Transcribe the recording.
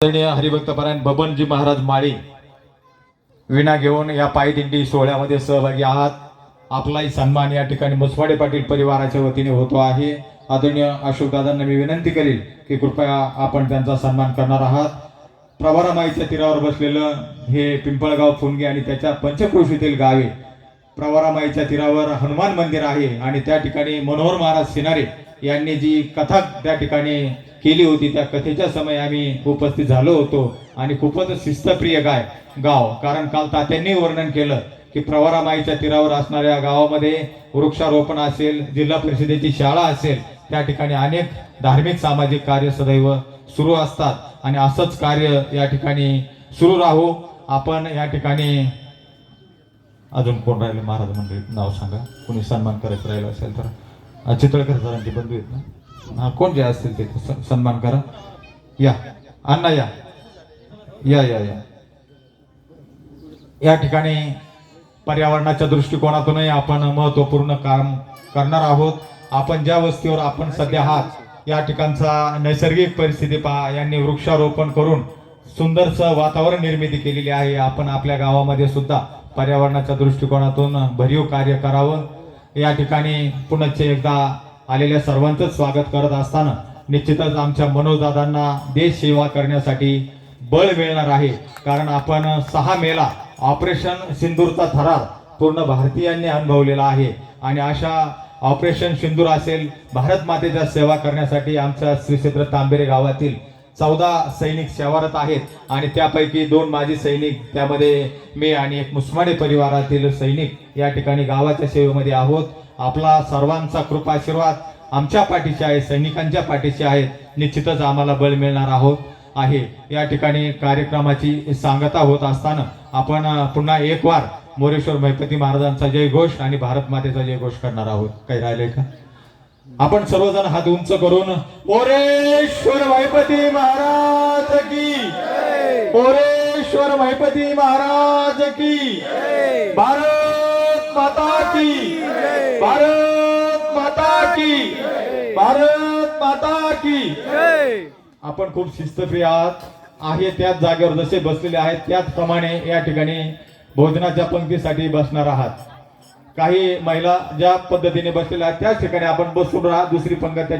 आदरणीय हरिभक्तपरायण बबनजी महाराज माळी विणा घेऊन या पायदिंडी सोहळ्यामध्ये सहभागी आहात. आपलाही सन्मान या ठिकाणी मुसवाडे पाटील परिवाराच्या वतीने होतो आहे. आदरणीय अशोक दादांना मी विनंती करेल की कृपया आपण त्यांचा सन्मान करणार आहात. प्रवरामाईच्या तीरावर बसलेलं हे पिंपळगाव फुनगे आणि त्याच्या पंचक्रोशीतील गावे प्रवरामाईच्या तीरावर हनुमान मंदिर आहे आणि त्या ठिकाणी मनोहर महाराज सिनारे यांनी जी कथा त्या ठिकाणी केली होती. त्या कथेच्या समय आम्ही उपस्थित झालो होतो. आणि खूपच शिस्तप्रिय गाय गाव. कारण काल तात्यांनी वर्णन केलं की प्रवरामाईच्या तीरावर असणाऱ्या गावामध्ये वृक्षारोपण असेल जिल्हा परिषदेची शाळा असेल त्या ठिकाणी अनेक धार्मिक सामाजिक कार्य सदैव सुरू असतात. आणि असंच कार्य या ठिकाणी सुरू राहू. आपण या ठिकाणी अजून कोण राहिले? महाराज मंडळी नाव सांगा. कोणी सन्मान करत राहिलं असेल तर. अ, चितळकर बंधू आहेत ना? हा कोण जे असतील ते सन्मान करा. या. अण्णा या. या या या. या ठिकाणी पर्यावरणाच्या दृष्टिकोनातूनही आपण महत्त्वपूर्ण काम करणार आहोत. आपण ज्या वस्तीवर आपण सध्या आहात या ठिकाणचा नैसर्गिक परिस्थिती पहा. यांनी वृक्षारोपण करून सुंदरसं वातावरण निर्मिती केलेली आहे. आपण आपल्या गावामध्ये सुद्धा पर्यावरणाच्या दृष्टिकोनातून भरीव कार्य करावं. या ठिकाणी पुनश्च एकदा आलेल्या सर्वांचं स्वागत करत असताना निश्चितच आमच्या मनोजदादांना देश सेवा करण्यासाठी बळ मिळणार आहे. कारण आपण सहा मेला ऑपरेशन सिंदूरचा थरार पूर्ण भारतीयांनी अनुभवलेला आहे. आणि अशा ऑपरेशन सिंदूर असेल भारत मातेच्या सेवा करण्यासाठी आमच्या श्रीक्षेत्र तांबेरे गावातील चौदा सैनिक सेवारत आहेत. आणि त्यापैकी दोन माजी सैनिक त्यामध्ये मी आणि एक मुस्माने परिवारातील सैनिक या ठिकाणी गावाच्या सेवेमध्ये आहोत. आपला सर्वांचा कृपाशीर्वाद आमच्या पाठीचे आहे सैनिकांच्या पाठीचे आहे. निश्चितच आम्हाला बळ मिळणार आहोत आहे. या ठिकाणी कार्यक्रमाची सांगता होत असताना आपण पुन्हा एक वार मोरेश्वर महिपती महाराजांचा जय घोष आणि भारत मातेचा जय घोष करणार आहोत. काही राहिले का? आपण सर्वजण हात उंच करून मोरेश्वर महिपती महाराज की मोरेश्वर महिपती महाराज की भारत माता की। भारत माता की। भारत माता की। आपण खूप शिस्तप्रिय आहात. आहे त्याच जागेवर जसे बसलेले आहेत त्याचप्रमाणे या ठिकाणी भोजनाच्या पंक्तीसाठी बसणार आहात. काही महिला ज्या पद्धतीने बसलेल्या आहेत त्याच ठिकाणी आपण बसून राहा. दुसरी पंगत त्याच्या